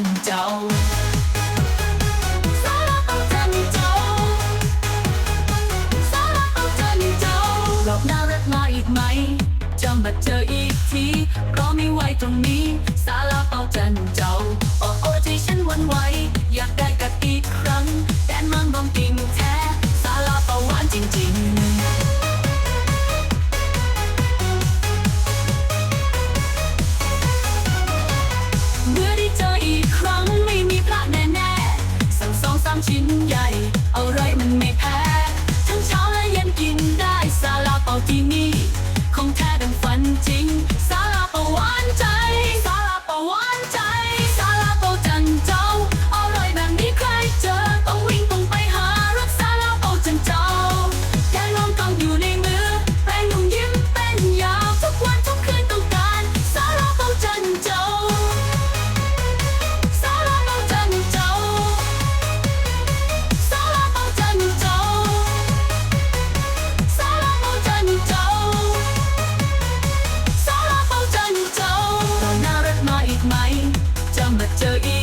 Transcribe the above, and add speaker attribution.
Speaker 1: นเจ้าหน่ารักมาอีกไหม จะมาเจออีกทีเพราะไม่ไหวตรงนี้ ちゃい